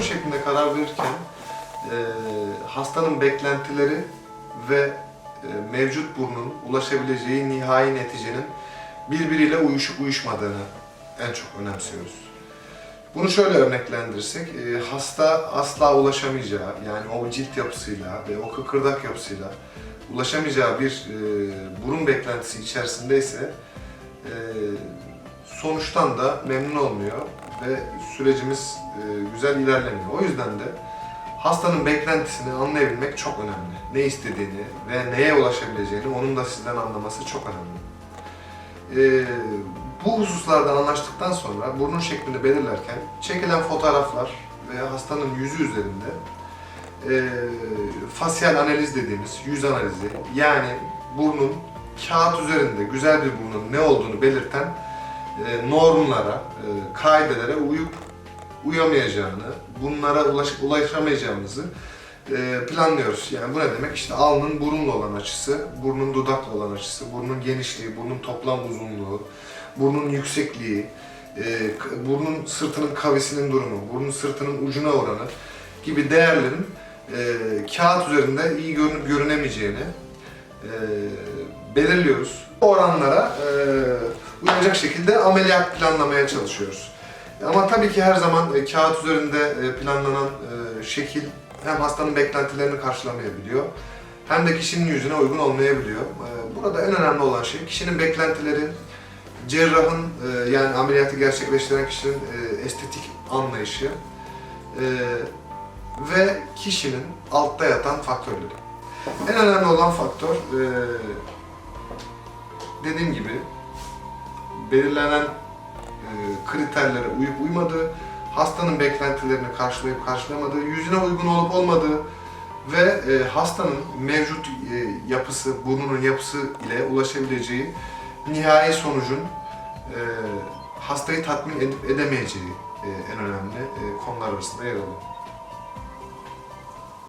burun şeklinde karar verirken e, hastanın beklentileri ve e, mevcut burnun ulaşabileceği nihai neticenin birbiriyle uyuşup uyuşmadığını en çok önemsiyoruz. Bunu şöyle örneklendirirsek, e, hasta asla ulaşamayacağı, yani o cilt yapısıyla ve o kıkırdak yapısıyla ulaşamayacağı bir e, burun beklentisi içerisindeyse e, sonuçtan da memnun olmuyor ve sürecimiz e, güzel ilerlemiyor. O yüzden de hastanın beklentisini anlayabilmek çok önemli. Ne istediğini ve neye ulaşabileceğini onun da sizden anlaması çok önemli. E, bu hususlarda anlaştıktan sonra burnun şeklini belirlerken çekilen fotoğraflar ve hastanın yüzü üzerinde e, fasyal analiz dediğimiz yüz analizi yani burnun kağıt üzerinde güzel bir burnun ne olduğunu belirten e, normlara, e, kaidelere uyup uyamayacağını, bunlara ulaşıp ulaşamayacağımızı e, planlıyoruz. Yani bu ne demek? İşte alnın burunla olan açısı, burnun dudakla olan açısı, burnun genişliği, burnun toplam uzunluğu, burnun yüksekliği, burnun sırtının kavisinin durumu, burnun sırtının ucuna oranı gibi değerlerin kağıt üzerinde iyi görünüp görünemeyeceğini belirliyoruz. Oranlara uyacak şekilde ameliyat planlamaya çalışıyoruz. Ama tabii ki her zaman e, kağıt üzerinde e, planlanan e, şekil hem hastanın beklentilerini karşılamayabiliyor hem de kişinin yüzüne uygun olmayabiliyor. Burada en önemli olan şey kişinin beklentileri, cerrahın yani ameliyatı gerçekleştiren kişinin estetik anlayışı ve kişinin altta yatan faktörleri. En önemli olan faktör e, dediğim gibi belirlenen e, kriterlere uyup uymadığı, hastanın beklentilerini karşılayıp karşılayamadığı, yüzüne uygun olup olmadığı ve e, hastanın mevcut e, yapısı, burnunun yapısı ile ulaşabileceği nihai sonucun hastayı tatmin edip edemeyeceği en önemli konular arasında yer alıyor.